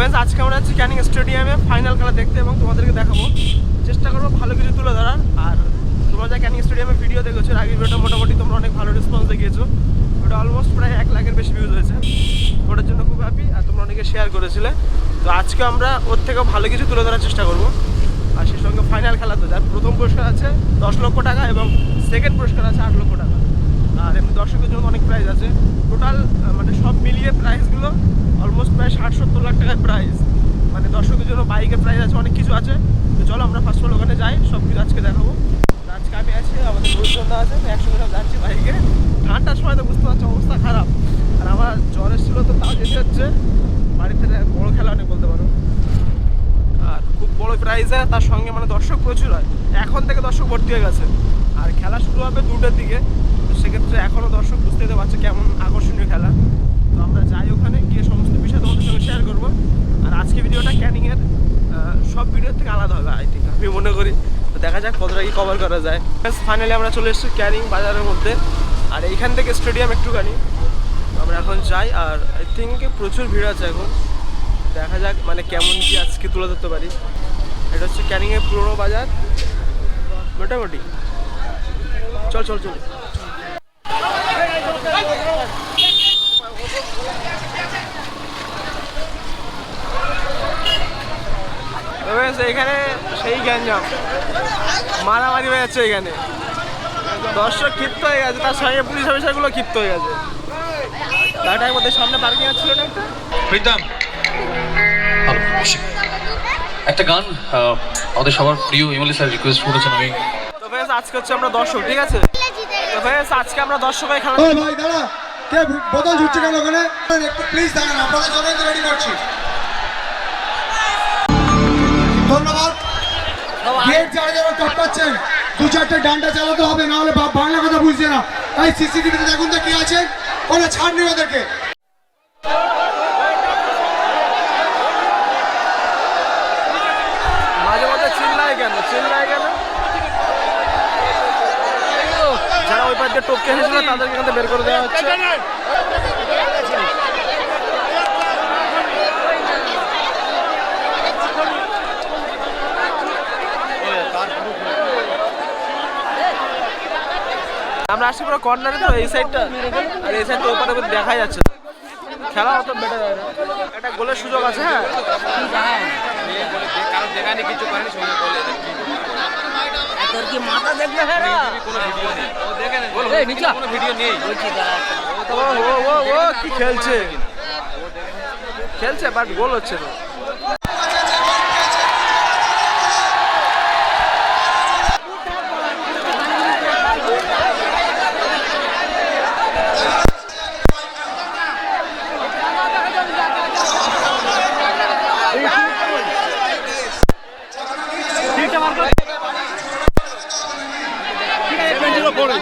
বেশ আজকে আমরা আছি ক্যানিং স্টেডিয়ামে ফাইনাল খেলা দেখতে এবং তোমাদেরকে দেখাবো। চেষ্টা করব ভালো কিছু তুলে ধরার। আর তোমরা যা ক্যানিং স্টেডিয়ামে ভিডিও দেখেছ আগের ভিডিওটা মোটামুটি তোমরা অনেক ভালো রেসপন্স দেখিয়েছো। ওটা অলমোস্ট প্রায় এক লাখের বেশি ভিউজ হয়েছে। ওটার জন্য খুব হ্যাপি আর তোমরা অনেকে শেয়ার করেছিলে। তো আজকে আমরা ওর থেকেও ভালো কিছু তুলে ধরার চেষ্টা করব। আর সেই সঙ্গে ফাইনাল খেলা তো, যার প্রথম পুরস্কার আছে দশ লক্ষ টাকা এবং সেকেন্ড পুরস্কার আছে আট লক্ষ টাকা। আর এমনি দর্শকের জন্য অনেক প্রাইজ আছে। টোটাল মানে সব মিলিয়ে অলমোস্ট প্রায় ষাট, সত্তর লাখ টাকার প্রাইস মানে দর্শকের জন্য বাইকের প্রাইস আছে, অনেক কিছু আছে। তো চলো আমরা ফার্স্ট অল ওখানে যাই, সব কিছু আজকে দেখাবো। আজকে আমি আছি, আমাদের গুরুজনরা আছে একসঙ্গে সব যাচ্ছি বাইকে ঠান্ডার সময় তো বুঝতে পারছি, অবস্থা খারাপ। আর আমার জ্বর এসেছিল তো তাও যেতে হচ্ছে। বাড়িতে বড় খেলা অনেক বলতে পারো। আর খুব বড় প্রাইজ হয় তার সঙ্গে মানে দর্শক প্রচুর হয়। এখন থেকে দর্শক ভর্তি হয়ে গেছে। আর খেলা শুরু হবে দুটোর দিকে। তো সেক্ষেত্রে এখনও দর্শক বুঝতে পারছে কেমন আকর্ষণীয় খেলা। আমরা যাই ওখানে, গিয়ে সমস্ত বিষয় তোমাদের সঙ্গে শেয়ার করব। আর আজকে ভিডিওটা ক্যানিংয়ের সব ভিডিওর থেকে আলাদা হবে আই থিঙ্ক আমি মনে করি। তো দেখা যাক কতটা কি কভার করা যায়। ফাইনালি আমরা চলে এসেছি ক্যানিং বাজারের মধ্যে। আর এইখান থেকে স্টেডিয়াম একটুখানি। আমরা এখন যাই, আর আই থিঙ্ক প্রচুর ভিড় আছে এখন। দেখা যাক মানে কেমন কি আজকে তুলে ধরতে পারি। এটা হচ্ছে ক্যানিংয়ের পুরোনো বাজার। মোটামুটি। চল চল চল। তবে এখানে সেই গ্যাঞ্জাম। মারামারি হয়ে যাচ্ছে এখানে। দর্শক ক্ষিপ্ত হয়ে গেছে তার সঙ্গে পুলিশ অফিসারগুলো ক্ষিপ্ত হয়ে গেছে। গাড়িটার মধ্যে সামনে পার্কিং ছিল না একটা? প্রীতম। একটা গান আমাদের সবার প্রিয় ইমলি স্যার রিকোয়েস্ট করেছেন আমি। তো বেশ আজকে হচ্ছে আমরা দর্শক ঠিক আছে? তো বেশ আজকে আমরা দর্শক হয়ে খেলা ভাই দাঁড়া। কে বোতল ছুটছে কেন ওখানে? একটু প্লিজ দাঁড়ান আপনাদের জন্য রেডি করছি। যারা টপকাচ্ছেন দু চারটে ডান্ডা চালাতে হবে না হলে বাংলা কথা বুঝছে না। তাই সিসিটিভিতে দেখুন তো কি আছে। ওরা ছাড় নেই ওদেরকে। যারা ওই পাশ টপকে এসেছিল তাদেরকে বের করে দেওয়া হচ্ছে। আমরা আসছি পুরো কর্নারে তো এই সাইডটা আর এই সাইডটা ওপারে দেখা যাচ্ছে। খেলা অত বেটার না। একটা গোলের সুযোগ আছে হ্যাঁ? তোর কি মাথা দেখবে হ্যাঁ না ও ও ও ও কি খেলছে? খেলছে বাট গোল হচ্ছে না। পড়ে।